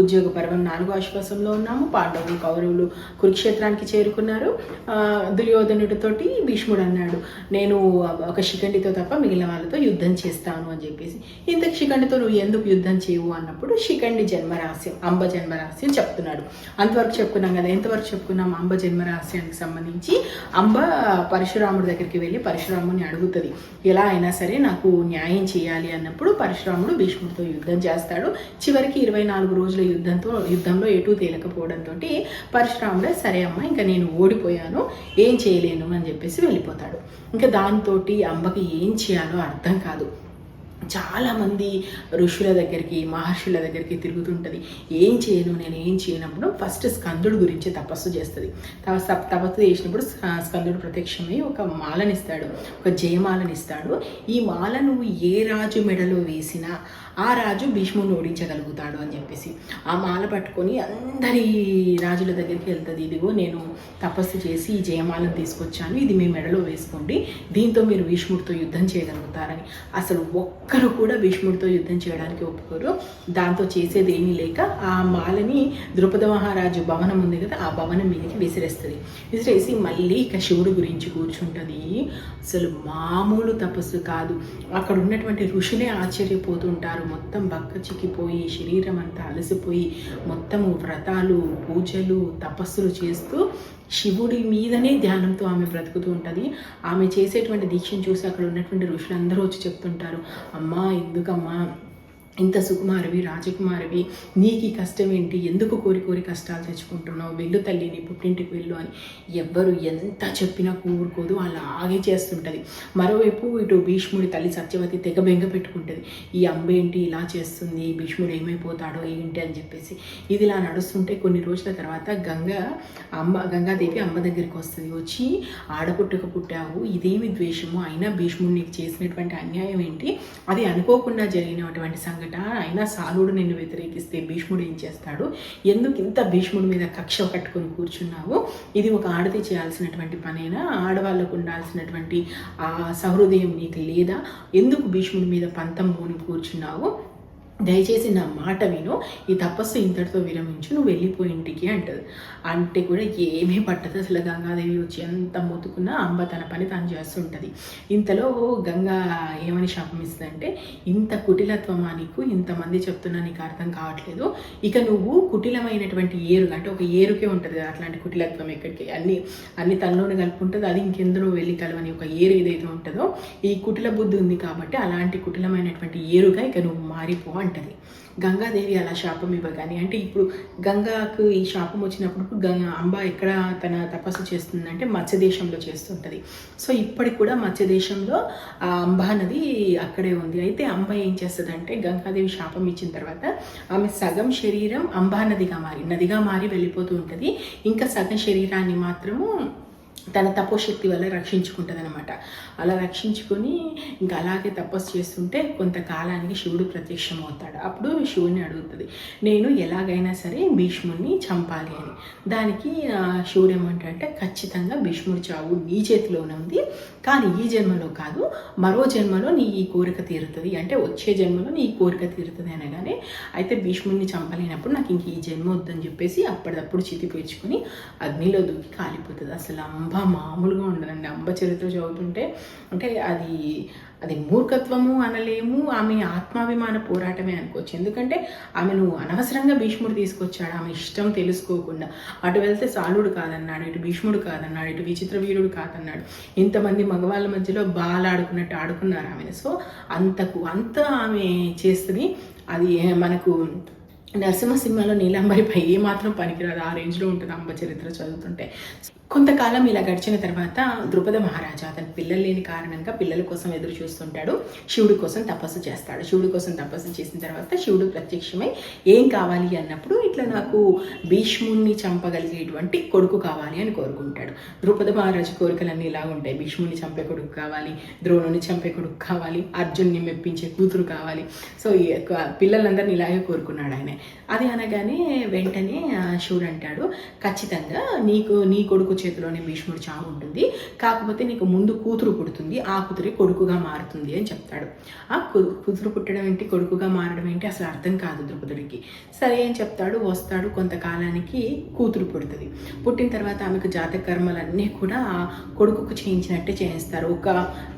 ఉద్యోగ పర్వం నాలుగో ఆశ్వాసంలో ఉన్నాము. పాండవులు కౌరవులు కురుక్షేత్రానికి చేరుకున్నారు. దుర్యోధనుడితోటి భీష్ముడు అన్నాడు నేను ఒక శిఖండితో తప్ప మిగిలిన వాళ్ళతో యుద్ధం చేస్తాను అని చెప్పేసి. ఇంతకు శిఖండితో నువ్వు ఎందుకు యుద్ధం చేయవు అన్నప్పుడు శిఖండి జన్మరహస్యం అంబ జన్మరహస్యం చెప్తున్నాడు. అంతవరకు చెప్పుకున్నాం కదా ఎంతవరకు చెప్పుకున్నాం? అంబ జన్మరహస్యానికి సంబంధించి అంబ పరశురాముడి దగ్గరికి వెళ్ళి పరశురాముని అడుగుతుంది ఎలా అయినా సరే నాకు న్యాయం చేయాలి అన్నప్పుడు పరశురాముడు భీష్ముడితో యుద్ధం చేస్తాడు. చివరికి ఇరవై నాలుగు రోజులు యుద్ధంతో యుద్ధంలో ఎటు తేలకపోవడంతో పరశురాముడు సరే అమ్మ ఇంకా నేను ఓడిపోయాను ఏం చేయలేను అని చెప్పేసి వెళ్ళిపోతాడు. ఇంకా దాంతో అంబకి ఏం చేయాలో అర్థం కాదు. చాలామంది ఋషుల దగ్గరికి మహర్షుల దగ్గరికి తిరుగుతుంటుంది. ఏం చేయను నేను ఏం చేయనప్పుడు ఫస్ట్ స్కందుడు గురించి తపస్సు చేస్తుంది. తపస్సు తపస్సు చేసినప్పుడు స్కందుడు ప్రత్యక్షమై ఒక మాలనిస్తాడు. ఒక జయమాలనిస్తాడు. ఈ మాల నువ్వు ఏ రాజు మెడలో వేసినా ఆ రాజు భీష్ముని ఓడించగలుగుతాడు అని చెప్పేసి. ఆ మాల పట్టుకొని అందరి రాజుల దగ్గరికి వెళ్తుంది. ఇదిగో నేను తపస్సు చేసి ఈ జయమాలను తీసుకొచ్చాను. ఇది మీ మెడలో వేసుకోండి. దీంతో మీరు భీష్ముడితో యుద్ధం చేయగలుగుతారని. అసలు ఒక్క ఒక్కరు కూడా భీష్ముడితో యుద్ధం చేయడానికి ఒప్పుకోరు. దాంతో చేసేది ఏమీ లేక ఆ మాలని ద్రుపద మహారాజు భవనం ఉంది కదా ఆ భవనం మీదకి విసిరేస్తుంది. విసిరేసి మళ్ళీ ఇక శివుడు గురించి కూర్చుంటుంది. అసలు మామూలు తపస్సు కాదు. అక్కడ ఉన్నటువంటి ఋషులే ఆశ్చర్యపోతుంటారు. మొత్తం బక్క చిక్కిపోయి శరీరం అంతా అలసిపోయి మొత్తము వ్రతాలు పూజలు తపస్సులు చేస్తూ శివుడి మీదనే ధ్యానంతో ఆమె బ్రతుకుతూ ఉంటుంది. ఆమె చేసేటువంటి దీక్షను చూసి అక్కడ ఉన్నటువంటి ఋషులందరూ వచ్చి చెప్తుంటారు అమ్మా ఎందుకమ్మా? ఇంత సుకుమారవి రాజకుమారవి నీకు కష్టం ఏంటి ఎందుకు కోరి కోరి కష్టాలు తెచ్చుకుంటున్నావు? వెళ్ళు తల్లి నీ పుట్టింటికి వెళ్ళు అని ఎవ్వరు ఎంత చెప్పినా కూరుకోదు. అలాగే చేస్తుంటుంది. మరోవైపు ఇటు భీష్ముడి తల్లి సత్యవతి తెగ బెంగ పెట్టుకుంటుంది. ఈ అమ్మ ఏంటి? ఇలా చేస్తుంది. భీష్ముడు ఏమైపోతాడో ఏంటి అని చెప్పేసి ఇది ఇలా నడుస్తుంటే కొన్ని రోజుల తర్వాత గంగ అమ్మ గంగాదేవి అమ్మ దగ్గరికి వస్తుంది. వచ్చి ఆడపుట్టుక పుట్టావు. ఇదేమి ద్వేషము? అయినా భీష్ముడు నీకు చేసినటువంటి అన్యాయం ఏంటి? అది అనుకోకుండా జరిగినటువంటి సంఘటన అయినా సాలుడు నిన్ను వ్యతిరేకిస్తే భీష్ముడు ఏం చేస్తాడు? ఎందుకు ఇంత భీష్ముడి మీద కక్ష కట్టుకొని కూర్చున్నావు? ఇది ఒక ఆడది చేయాల్సినటువంటి పనైనా? ఆడవాళ్ళకు ఉండాల్సినటువంటి ఆ సహృదయం నీకు లేదా? ఎందుకు భీష్ముడి మీద పంతం మూని కూర్చున్నావు? దయచేసి నా మాట విను. ఈ తపస్సు ఇంతటితో విరమించు. నువ్వు వెళ్ళిపోయి ఇంటికి అంటది. అంటే కూడా ఏమీ పట్టదు. అసలు గంగాదేవి వచ్చి ఎంత మొత్తుకున్నా అంబ తన పని తాను చేస్తుంటుంది. ఇంతలో గంగా ఏమని శాపమిస్తుందంటే ఇంత కుటిలత్వమా నీకు? ఇంతమంది చెప్తున్నా నీకు అర్థం కావట్లేదు. ఇక నువ్వు కుటిలమైనటువంటి ఏరు అంటే ఒక ఏరుకే ఉంటుంది. కదా అట్లాంటి కుటిలత్వం ఎక్కడికి? అన్ని అన్ని తనలోనే కలుపుకుంటుంది. అది ఇంకెందులో వెళ్ళి కలవని ఒక ఏరు ఏదైతే ఉంటుందో ఈ కుటిల బుద్ధి ఉంది కాబట్టి అలాంటి కుటిలమైనటువంటి ఏరుగా ఇక నువ్వు మారిపో అంటది గంగాదేవి అలా శాపం ఇవ్వగానే అంటే ఇప్పుడు గంగాకు ఈ శాపం వచ్చినప్పుడు గంగా అంబ ఎక్కడ తన తపస్సు చేస్తుందంటే మత్స్య దేశంలో చేస్తుంటుంది. సో ఇప్పటికి కూడా మత్స్య దేశంలో ఆ అంబా నది అక్కడే ఉంది. అయితే అంబ ఏం చేస్తుందంటే గంగాదేవి శాపం ఇచ్చిన తర్వాత ఆమె సగం శరీరం అంబా నదిగా మారి నదిగా మారి వెళ్ళిపోతూ ఉంటుంది. ఇంకా సగం శరీరాన్ని మాత్రము తన తపోశక్తి వల్ల రక్షించుకుంటుంది అనమాట అలా రక్షించుకొని ఇంకా అలాగే తపస్సు చేస్తుంటే కొంతకాలానికి శివుడు ప్రత్యక్షం అవుతాడు అప్పుడు శివుడిని అడుగుతుంది నేను ఎలాగైనా సరే భీష్ముడిని చంపాలి అని. దానికి శివుడు ఏమంటాడంటే ఖచ్చితంగా భీష్ముడి చావు నీ చేతిలోనే ఉంది. కానీ ఈ జన్మలో కాదు మరో జన్మలో నీ ఈ కోరిక తీరుతుంది. అంటే వచ్చే జన్మలో నీ ఈ కోరిక తీరుతుంది అనగానే అయితే భీష్ముడిని చంపలేనప్పుడు నాకు ఇంక ఈ జన్మ వద్దని చెప్పేసి అప్పటిదప్పుడు చితి పేర్చుకొని అగ్నిలో దూకి కాలిపోతుంది. అసలు అంబ మామూలుగా ఉండదండి. అంబ చరిత్ర చదువుతుంటే అంటే అది అది మూర్ఖత్వము అనలేము ఆమె ఆత్మాభిమాన పోరాటమే అనుకోవచ్చు. ఎందుకంటే ఆమెను అనవసరంగా భీష్ముడు తీసుకొచ్చాడు ఆమె ఇష్టం తెలుసుకోకుండా. అటు వెళ్తే సాలుడు కాదన్నాడు ఇటు భీష్ముడు కాదన్నాడు ఇటు విచిత్ర వీరుడు కాదన్నాడు. ఇంతమంది మగవాళ్ళ మధ్యలో బాల్ ఆడుకున్నట్టు ఆడుకున్నారు ఆమెను. సో అంతకు అంత ఆమె చేస్తుంది అది మనకు నరసింహసింహలో నీలాంబరిపై ఏమాత్రం పనికిరాదు. ఆ రేంజ్లో ఉంటుంది అంబ చరిత్ర చదువుతుంటే. కొంతకాలం ఇలా గడిచిన తర్వాత ద్రుపద మహారాజా అతని పిల్లలు లేని కారణంగా పిల్లల కోసం ఎదురు చూస్తుంటాడు. శివుడి కోసం తపస్సు చేస్తాడు. శివుడి కోసం తపస్సు చేసిన తర్వాత శివుడు ప్రత్యక్షమై ఏం కావాలి అన్నప్పుడు ఇట్లా నాకు భీష్ముణ్ణి చంపగలిగేటువంటి కొడుకు కావాలి అని కోరుకుంటాడు. ద్రుపద మహారాజు కోరికలన్నీ ఇలా ఉంటాయి. భీష్ముని చంపే కొడుకు కావాలి ద్రోణుని చంపే కొడుకు కావాలి అర్జున్ని మెప్పించే కూతురు కావాలి. సో పిల్లలందరిని పిల్లలందరినీ ఇలాగే కోరుకున్నాడు ఆయన. అది అనగానే వెంటనే శివుడు అంటాడు ఖచ్చితంగా నీకు నీ కొడుకు చేతిలోనే భీష్ముడు చావు ఉంటుంది. కాకపోతే నీకు ముందు కూతురు పుడుతుంది. ఆ కూతురి కొడుకుగా మారుతుంది అని చెప్తాడు. ఆ కూతురు పుట్టడం ఏంటి? కొడుకుగా మారడం ఏంటి? అసలు అర్థం కాదు ద్రుపదుడికి. సరే అని చెప్తాడు. వస్తాడు. కొంతకాలానికి కూతురు పుడుతుంది. పుట్టిన తర్వాత ఆమెకు జాతక కర్మలన్నీ కూడా కొడుకుకు చేయించినట్టే చేయిస్తారు. ఒక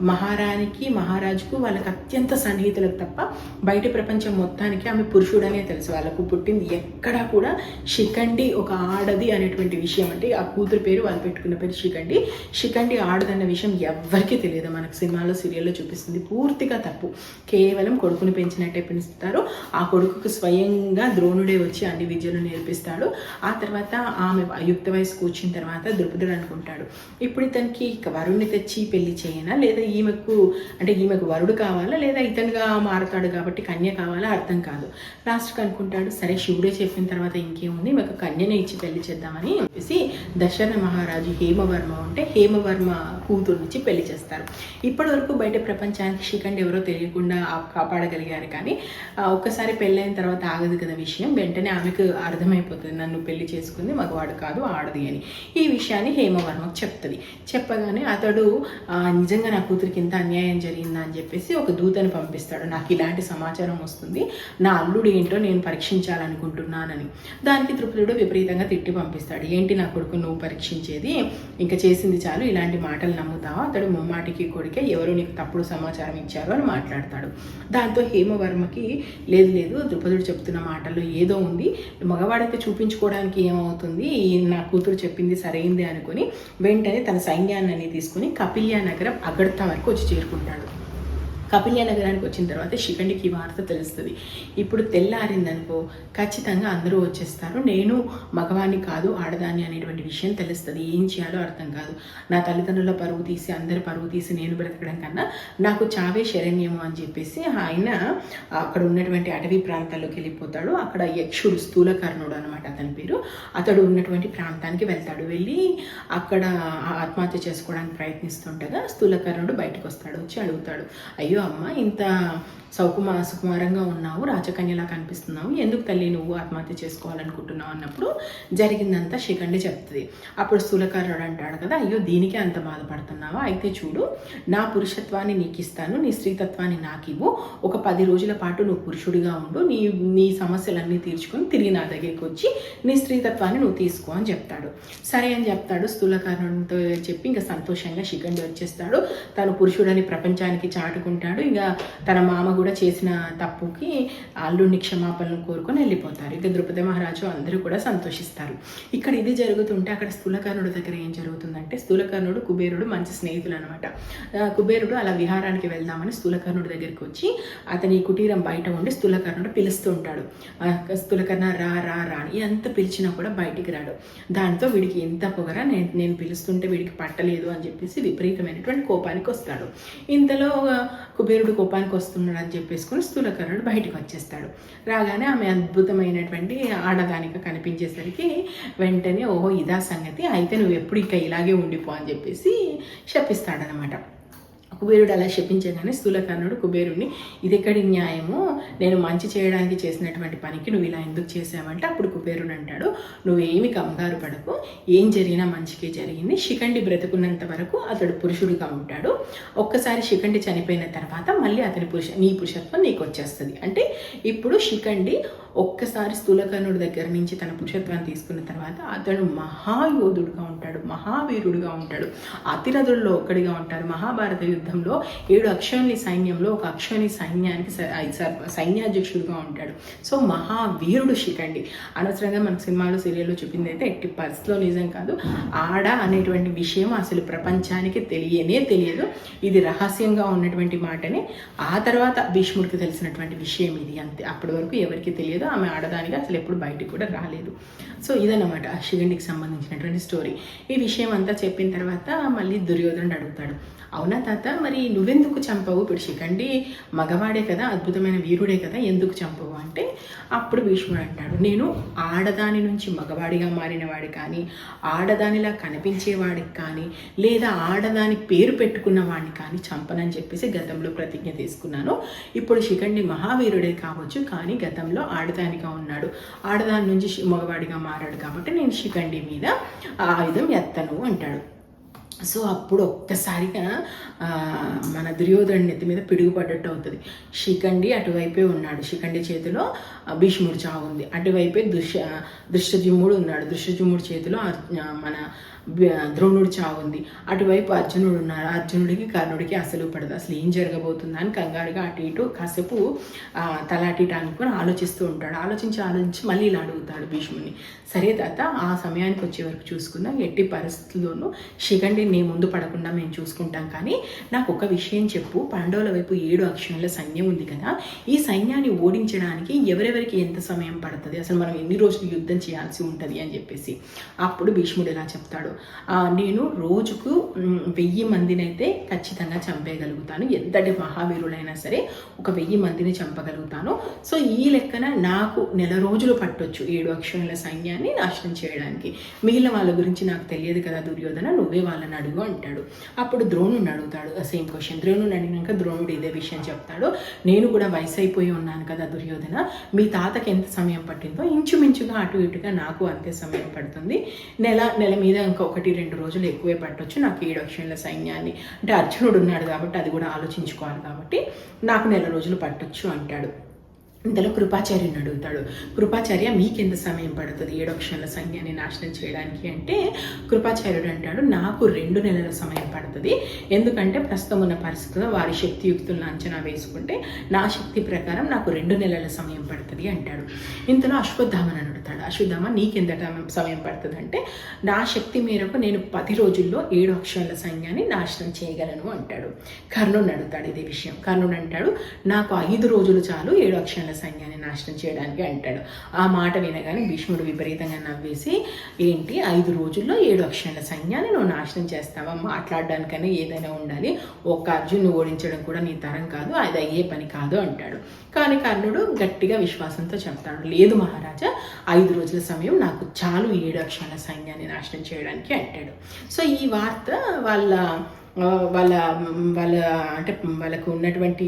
మహారాణికి మహారాజుకు వాళ్ళకి అత్యంత సన్నిహితులకు తప్ప బయట ప్రపంచం మొత్తానికి ఆమె పురుషుడనే తెలుసు. వాళ్ళకు పుట్టింది ఎక్కడా కూడా శిఖండి ఒక ఆడది అనేటువంటి విషయం అంటే ఆ కూతురు పేరు వాళ్ళు పెట్టుకున్న పేరు శిఖండి. శిఖండి ఆడదన్న విషయం ఎవ్వరికీ తెలియదు. మనకు సినిమాలో సీరియల్లో చూపిస్తుంది. పూర్తిగా తప్పు. కేవలం కొడుకుని పెంచినట్టే పెంచుతారు ఆ కొడుకుకు స్వయంగా ద్రోణుడే వచ్చి అన్ని విద్యలు నేర్పిస్తాడు. ఆ తర్వాత ఆమె యుక్త వయసుకు వచ్చిన తర్వాత ద్రుపదుడు అనుకుంటాడు. ఇప్పుడు ఇతనికి ఇక వరుణ్ణి తెచ్చి పెళ్ళి చేయనా? లేదా ఈమెకు అంటే ఈమెకు వరుడు కావాలా? లేదా ఇతనుగా మారతాడు కాబట్టి కన్య కావాలా? అర్థం కాదు. లాస్ట్కి అనుకుంటాడు సరే శివుడే చెప్పిన తర్వాత ఇంకేముంది? ఈమెకు కన్యనే ఇచ్చి పెళ్ళి చేద్దామని చెప్పేసి దశరథ మహారాజు హేమవర్మ ఉంటే హేమవర్మ కూతురు నుంచి పెళ్ళి చేస్తారు. ఇప్పటి వరకు బయట ప్రపంచానికి శ్రీఖండ్ ఎవరో తెలియకుండా కాపాడగలిగారు కానీ ఒక్కసారి పెళ్ళైన తర్వాత ఆగదు కదా విషయం. వెంటనే ఆమెకు అర్థమైపోతుంది నన్ను పెళ్ళి చేసుకుంది మగవాడు కాదు ఆడది అని. ఈ విషయాన్ని హేమవర్మకు చెప్తుంది. చెప్పగానే అతడు నిజంగా నా కూతురికి ఇంత అన్యాయం జరిగిందా? అని చెప్పేసి ఒక దూతను పంపిస్తాడు. నాకు ఇలాంటి సమాచారం వస్తుంది. నా అల్లుడు ఏంటో నేను పరీక్ష పరీక్షించాలనుకుంటున్నానని. దానికి తృప్తుడు విపరీతంగా తిట్టి పంపిస్తాడు. ఏంటి నా కొడుకు నువ్వు పరీక్షించేది? ఇంకా చేసింది చాలు ఇలాంటి మాటలు నమ్ముతావా? అతడు ముమ్మాటికి కొడుకే ఎవరు నీకు తప్పుడు సమాచారం ఇచ్చారు? అని మాట్లాడతాడు. దాంతో హేమవర్మకి లేదు లేదు ద్రుపదుడు చెప్తున్న మాటలు ఏదో ఉంది. మగవాడైతే చూపించుకోవడానికి ఏమవుతుంది? నా కూతురు చెప్పింది సరైంది అనుకుని వెంటనే తన సైన్యాన్ని తీసుకుని కపిల్యా నగరం అగడతా వరకు వచ్చి చేరుకుంటాడు. కపిల్య నగరానికి వచ్చిన తర్వాత శిఖండికి ఈ వార్త తెలుస్తుంది. ఇప్పుడు తెల్లారిందనుకో ఖచ్చితంగా అందరూ వచ్చేస్తారు. నేను మగవాణ్ణి కాదు ఆడదాన్ని అనేటువంటి విషయం తెలుస్తుంది. ఏం చేయాలో అర్థం కాదు. నా తల్లిదండ్రుల పరువు తీసి అందరి పరువు తీసి నేను బ్రతకడం కన్నా నాకు చావే శరణ్యము అని చెప్పేసి ఆయన అక్కడ ఉన్నటువంటి అటవీ ప్రాంతాల్లోకి వెళ్ళిపోతాడు. అక్కడ యక్షుడు స్థూలకర్ణుడు అనమాట అతని పేరు. అతడు ఉన్నటువంటి ప్రాంతానికి వెళ్తాడు. వెళ్ళి అక్కడ ఆత్మహత్య చేసుకోవడానికి ప్రయత్నిస్తుండగా స్థూలకర్ణుడు బయటకు వస్తాడు. వచ్చి అడుగుతాడు. అయ్యో అమ్మ ఇంత సౌకుమా సుకుమారంగా ఉన్నావు రాజకన్యలా కనిపిస్తున్నావు ఎందుకు తల్లి నువ్వు ఆత్మహత్య చేసుకోవాలనుకుంటున్నావు అన్నప్పుడు జరిగిందంతా శిఖండి చెప్తుంది. అప్పుడు స్థూలకారుడు అంటాడు కదా అయ్యో దీనికే అంత బాధపడుతున్నావా? అయితే చూడు నా పురుషత్వాన్ని నీకు ఇస్తాను నీ స్త్రీతత్వాన్ని నాకు ఇవ్వు ఒక పది రోజుల పాటు నువ్వు పురుషుడిగా ఉండు నీ నీ సమస్యలన్నీ తీర్చుకొని తిరిగి నా దగ్గరికి వచ్చి నీ స్త్రీతత్వాన్ని నువ్వు తీసుకో అని చెప్తాడు. సరే అని చెప్తాడు స్థూలకారుడితో చెప్పి ఇంకా సంతోషంగా శిఖండి వచ్చేస్తాడు. తను పురుషుడని ప్రపంచానికి చాటుకుంటాడు ఇంకా తన మామ కూడా చేసిన తప్పుకి అల్లుడిని క్షమాపణలు కోరుకొని వెళ్ళిపోతారు. ఇక ద్రుపద మహారాజు అందరూ కూడా సంతోషిస్తారు. ఇక్కడ ఇది జరుగుతుంటే అక్కడ స్థూలకర్ణుడు దగ్గర ఏం జరుగుతుందంటే స్థూలకర్ణుడు కుబేరుడు మంచి స్నేహితులు అనమాట కుబేరుడు అలా విహారానికి వెళ్దామని స్థూలకర్ణుడి దగ్గరికి వచ్చి అతని కుటీరం బయట ఉండి స్థూలకర్ణుడు పిలుస్తూ ఉంటాడు. స్థూలకర్ణ రా రా రా అని ఎంత పిలిచినా కూడా బయటికి రాడు. దాంతో వీడికి ఎంత పొగరా నేను నేను పిలుస్తుంటే వీడికి పట్టలేదు అని చెప్పేసి విపరీతమైనటువంటి కోపానికి వస్తాడు. ఇంతలో కుబేరుడు కోపానికి వస్తున్నాడు అని చెప్పేసుకుని స్థూలకర్ణుడు బయటకు వచ్చేస్తాడు. రాగానే ఆమె అద్భుతమైనటువంటి ఆడదానిగా కనిపించేసరికి వెంటనే ఓహో ఇదా సంగతి. అయితే నువ్వు ఎప్పుడు ఇంకా ఇలాగే ఉండిపో అని చెప్పేసి శపిస్తాడనమాట. కుబేరుడు అలా శపించగానే స్థూలకర్ణుడు కుబేరుడిని ఇది ఎక్కడి న్యాయము? నేను మంచి చేయడానికి చేసినటువంటి పనికి నువ్వు ఇలా ఎందుకు చేసావంటే అప్పుడు కుబేరుడు అంటాడు నువ్వేమి కంగారు పడకు ఏం జరిగినా మంచికే జరిగింది శిఖండి బ్రతుకున్నంత వరకు అతడు పురుషుడుగా ఉంటాడు. ఒక్కసారి శిఖండి చనిపోయిన తర్వాత మళ్ళీ అతని పురుష నీ పురుషత్వం నీకు వచ్చేస్తుంది. అంటే ఇప్పుడు శిఖండి ఒక్కసారి స్థూలకర్ణుడి దగ్గర నుంచి తన పురుషత్వాన్ని తీసుకున్న తర్వాత అతడు మహాయోధుడుగా ఉంటాడు మహావీరుడుగా ఉంటాడు అతిరథుల్లో ఒక్కడిగా ఉంటాడు మహాభారత యుద్ధంలో ఏడు అక్షోణి సైన్యంలో ఒక అక్షోణి సైన్యానికి సైన్యాధ్యక్షుడిగా ఉంటాడు. సో మహావీరుడు శిఖండి. అనవసరంగా మన సినిమాలో సీరియల్లో చూపింది అయితే ఎట్టి పరిస్థితిలో నిజం కాదు. ఆడ అనేటువంటి విషయం అసలు ప్రపంచానికి తెలియనే తెలియదు. ఇది రహస్యంగా ఉన్నటువంటి మాటనే. ఆ తర్వాత భీష్ముడికి తెలిసినటువంటి విషయం ఇది. అంతే. అప్పటి వరకు ఎవరికి తెలియదు. ఆమె ఆడదానిగా అసలు ఎప్పుడు బయటికి కూడా రాలేదు. సో ఇదన్నమాట ఆ శివుడికి సంబంధించినటువంటి స్టోరీ. ఈ విషయం అంతా చెప్పిన తర్వాత మళ్ళీ దుర్యోధనుడు అడుగుతాడు. అవునా తాత? మరి నువ్వెందుకు చంపవు? ఇప్పుడు శిఖండి మగవాడే కదా అద్భుతమైన వీరుడే కదా ఎందుకు చంపవు అంటే అప్పుడు భీష్ముడు అంటాడు నేను ఆడదాని నుంచి మగవాడిగా మారిన వాడి కానీ ఆడదానిలా కనిపించేవాడికి కానీ లేదా ఆడదాని పేరు పెట్టుకున్న వాడిని కానీ చంపనని చెప్పేసి గతంలో ప్రతిజ్ఞ తీసుకున్నాను. ఇప్పుడు శిఖండి మహావీరుడే కావచ్చు కానీ గతంలో ఆడదానిగా ఉన్నాడు. ఆడదాని నుంచి మగవాడిగా మారాడు కాబట్టి నేను శిఖండి మీద ఆయుధం ఎత్తను అంటాడు. సో అప్పుడు ఒక్కసారిగా మన దుర్యోధన నెత్తి మీద పిడుగుపడ్డట్టు అవుతుంది. శిఖండి అటువైపే ఉన్నాడు. శిఖండి చేతిలో భీష్ముడు చావు ఉంది అటువైపే దృశ్య దృష్టజుమ్ముడు ఉన్నాడు. దృష్టజుమ్ముడు చేతిలో మన ద్రోణుడి చావు ఉంది అటువైపు అర్జునుడు ఉన్నారు. అర్జునుడికి కర్ణుడికి అసలు పడదు. అసలు ఏం జరగబోతుందా అని కంగారుగా అటు ఇటు కాసేపు తలాటిట అనుకుని ఆలోచిస్తూ ఉంటాడు. ఆలోచించి ఆలోచించి మళ్ళీ ఇలా అడుగుతాడు భీష్ముని సరే తాత ఆ సమయానికి వచ్చే వరకు చూసుకుందాం. ఎట్టి పరిస్థితుల్లోనూ శిఖండి నీ ముందు పడకుండా మేము చూసుకుంటాం. కానీ నాకు ఒక విషయం చెప్పు. పాండవుల వైపు ఏడు అక్షరాల సైన్యం ఉంది కదా. ఈ సైన్యాన్ని ఓడించడానికి ఎవరెవరికి ఎంత సమయం పడుతుంది? అసలు మనం ఎన్ని రోజులు యుద్ధం చేయాల్సి ఉంటుంది అని చెప్పేసి. అప్పుడు భీష్ముడు ఇలా చెప్తాడు? నేను రోజుకు వెయ్యి మందినైతే ఖచ్చితంగా చంపేయగలుగుతాను. ఎంతటి మహావీరులైనా సరే ఒక వెయ్యి మందిని చంపగలుగుతాను. సో ఈ లెక్కన నాకు నెల రోజులు పట్టొచ్చు ఏడు అక్షరాల సైన్యాన్ని నాశనం చేయడానికి. మిగిలిన వాళ్ళ గురించి నాకు తెలియదు కదా దుర్యోధన నువ్వే వాళ్ళని అడుగు అంటాడు. అప్పుడు ద్రోణుని అడుగుతాడు. సేమ్ క్వశ్చన్ ద్రోణుని అడిగినాక ద్రోణుడు ఇదే విషయం చెప్తాడు. నేను కూడా వయసు అయిపోయి ఉన్నాను కదా దుర్యోధన మీ తాతకి ఎంత సమయం పట్టిందో ఇంచుమించుగా అటు ఇటుగా నాకు అంతే సమయం పడుతుంది. నెల నెల మీద ఇంకా ఒకటి రెండు రోజులు ఎక్కువే పట్టొచ్చు. నాకు ఏడు అక్షరాల సైన్యాన్ని అంటే అర్జునుడు ఉన్నాడు కాబట్టి అది కూడా ఆలోచించుకోవాలి కాబట్టి నాకు నెల రోజులు పట్టొచ్చు అంటాడు. ఇంతలో కృపాచార్యుని అడుగుతాడు కృపాచార్య మీకెంత సమయం పడుతుంది? ఏడోక్షరాల సంఖ్యని నాశనం చేయడానికి అంటే కృపాచార్యుడు అంటాడు నాకు రెండు నెలల సమయం పడుతుంది. ఎందుకంటే ప్రస్తుతం ఉన్న పరిస్థితుల్లో వారి శక్తియుక్తులను అంచనా వేసుకుంటే నా శక్తి ప్రకారం నాకు రెండు నెలల సమయం పడుతుంది అంటాడు. ఇంతలో అశ్వత్థామని అడుగుతాడు అశ్వత్థామ నీకెంత సమయం పడుతుంది అంటే నా శక్తి మేరకు నేను పది రోజుల్లో ఏడు అక్షరాల సంఖ్యని నాశనం చేయగలను అంటాడు. కర్ణుని అడుగుతాడు ఇదే విషయం. కర్ణుడు అంటాడు నాకు ఐదు రోజులు చాలు ఏడు అక్షరాల సైన్యాన్ని నాశనం చేయడానికి అంటాడు. ఆ మాట వినగానే భీష్ముడు విపరీతంగా నవ్వేసి ఏంటి? ఐదు రోజుల్లో ఏడు అక్షరాల సైన్యాన్ని నువ్వు నాశనం చేస్తావా? మాట్లాడడానికైనా ఏదైనా ఉండాలి. ఒక అర్జున్ని ఓడించడం కూడా నీ తరం కాదు. అది అయ్యే పని కాదు అంటాడు. కానీ కర్ణుడు గట్టిగా విశ్వాసంతో చెప్తాడు. లేదు మహారాజా ఐదు రోజుల సమయం నాకు చాలు ఏడు అక్షరాల సైన్యాన్ని నాశనం చేయడానికి అంటాడు. సో ఈ వార్త వాళ్ళ వాళ్ళ వాళ్ళ అంటే వాళ్ళకు ఉన్నటువంటి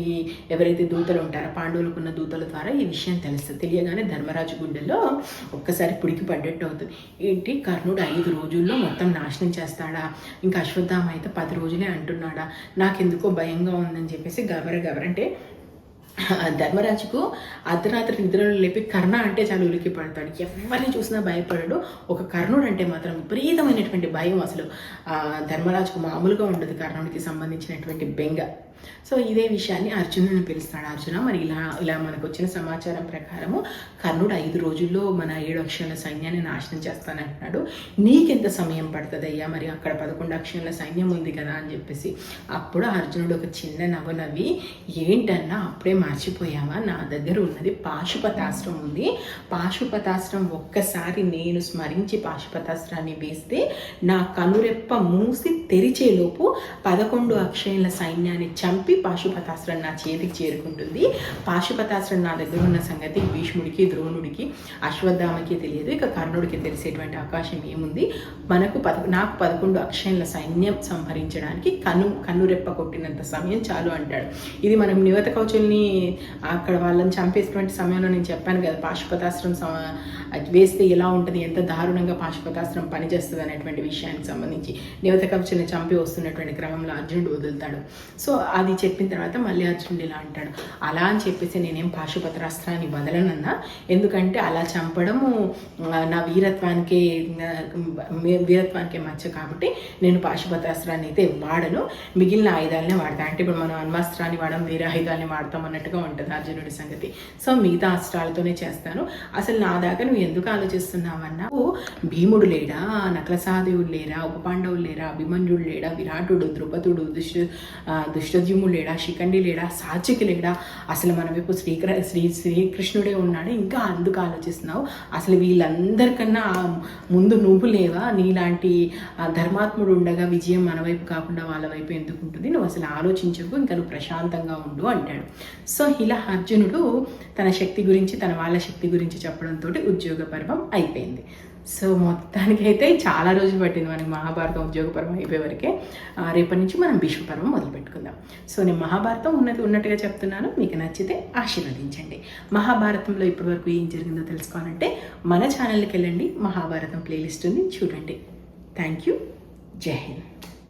ఎవరైతే దూతలు ఉంటారో పాండవులకు ఉన్న దూతల ద్వారా ఈ విషయం తెలుస్తుంది. తెలియగానే ధర్మరాజు గుండెలో ఒక్కసారి పుడికి పడ్డట్టు అవుతుంది. ఏంటి? కర్ణుడు ఐదు రోజుల్లో మొత్తం నాశనం చేస్తాడా? ఇంకా అశ్వత్థామ అయితే పది రోజులే అంటున్నాడా? నాకెందుకో భయంగా ఉందని చెప్పేసి గబర గబర అంటే ధర్మరాజుకు అర్ధరాత్రి నిద్రలో లేపి కర్ణ అంటే చాలా ఉలికి పడతాడు. ఎవరిని చూసినా భయపడడు. ఒక కర్ణుడు అంటే మాత్రం విపరీతమైనటువంటి భయం అసలు. ధర్మరాజుకు మామూలుగా ఉండదు కర్ణుడికి సంబంధించినటువంటి బెంగ. సో ఇదే విషయాన్ని అర్జునుని పిలుస్తాడు. అర్జున మరి ఇలా ఇలా మనకు వచ్చిన సమాచారం ప్రకారము కర్ణుడు ఐదు రోజుల్లో మన ఏడు అక్షరాల సైన్యాన్ని నాశనం చేస్తానంటున్నాడు. నీకెంత సమయం పడుతుంది అయ్యా మరి అక్కడ పదకొండు అక్షరాల సైన్యం ఉంది కదా అని చెప్పేసి అప్పుడు అర్జునుడు ఒక చిన్న నవ్వునవ్వి ఏంటన్నా అప్పుడే మర్చిపోయావా? నా దగ్గర ఉన్నది పాశుపతాస్త్రం ఉంది. పాశుపతాస్త్రం ఒక్కసారి నేను స్మరించి పాశుపతాస్త్రాన్ని వేస్తే నా కనురెప్ప మూసి తెరిచేలోపు పదకొండు అక్షరాల సైన్యాన్ని చంపి పాశుపతాస్త్రం నా చేతికి చేరుకుంటుంది. పాశుపతాస్త్రం నా దగ్గర ఉన్న సంగతి భీష్ముడికి ద్రోణుడికి అశ్వత్థామకి తెలియదు. ఇక కర్ణుడికి తెలిసేటువంటి అవకాశం ఏముంది? మనకు పద నాకు పదకొండు అక్షయంల సైన్యం సంహరించడానికి కను కన్నురెప్ప కొట్టినంత సమయం చాలు అంటాడు. ఇది మనం నివత కౌచుల్ని అక్కడ వాళ్ళని చంపేసినటువంటి సమయంలో నేను చెప్పాను కదా పాశుపతాస్త్రం సమ- వేస్తే ఎలా ఉంటుంది ఎంత దారుణంగా పాశుపతాస్త్రం పనిచేస్తుంది అనేటువంటి విషయానికి సంబంధించి నివత కౌచుల్ని చంపి వస్తున్నటువంటి క్రమంలో అర్జునుడు వదులుతాడు. సో అది చెప్పిన తర్వాత మళ్ళీ అర్జునుడు ఇలా అంటాడు అలా అని చెప్పేసి నేనేం పాశుపత్రాస్త్రాన్ని వదలనన్నా? ఎందుకంటే అలా చంపడము నా వీరత్వానికి వీరత్వానికే వీరత్వానికి మచ్చ కాబట్టి నేను పాశుపత్రాస్త్రాన్ని అయితే వాడను. మిగిలిన ఆయుధాలనే వాడతాను అంటే ఇప్పుడు మనం అణ్వాస్త్రాన్ని వాడడం వేరే ఆయుధాలని వాడతాం అన్నట్టుగా ఉంటుంది అర్జునుడి సంగతి. సో మిగతా అస్త్రాలతోనే చేస్తాను. అసలు నా దాకా నువ్వు ఎందుకు ఆలోచిస్తున్నావన్నా? భీముడు లేడా? నకల సహదేవుడు లేరా? ఉప పాండవులు లేరా? అభిమన్యుడు లేడా? విరాటుడు ద్రుపదుడు దుష్ట ఆ, దుష్టద్యు లేడా శిఖండి లేడా సాచికి లేడా? అసలు మన వైపు శ్రీకృ శ్రీ శ్రీకృష్ణుడే ఉన్నాడు. ఇంకా అందుకు ఆలోచిస్తున్నావు? అసలు వీళ్ళందరికన్నా ముందు నువ్వు లేవా? నీలాంటి ఆ ధర్మాత్ముడు ఉండగా విజయం మన వైపు కాకుండా వాళ్ళ వైపు ఎందుకు ఉంటుంది? నువ్వు అసలు ఆలోచించకు ఇంకా నువ్వు ప్రశాంతంగా ఉండు అంటాడు. సో ఇలా అర్జునుడు తన శక్తి గురించి తన వాళ్ళ శక్తి గురించి చెప్పడంతో ఉద్యోగ పర్వం అయిపోయింది. సో మొత్తానికైతే చాలా రోజులు పట్టింది మనకి మహాభారతం ఉద్యోగపరం అయిపోయేవరకే. వరకే ఆ, రేపటి నుంచి మనం భీష్మపర్వం మొదలు పెట్టుకుందాం సో నేను మహాభారతం ఉన్నది ఉన్నట్టుగా చెప్తున్నాను. మీకు నచ్చితే ఆశీర్వదించండి. మహాభారతంలో ఇప్పటివరకు ఏం జరిగిందో తెలుసుకోవాలంటే మన ఛానల్కి వెళ్ళండి. మహాభారతం ప్లేలిస్ట్ ఉంది. చూడండి. Thank you. జై హింద్.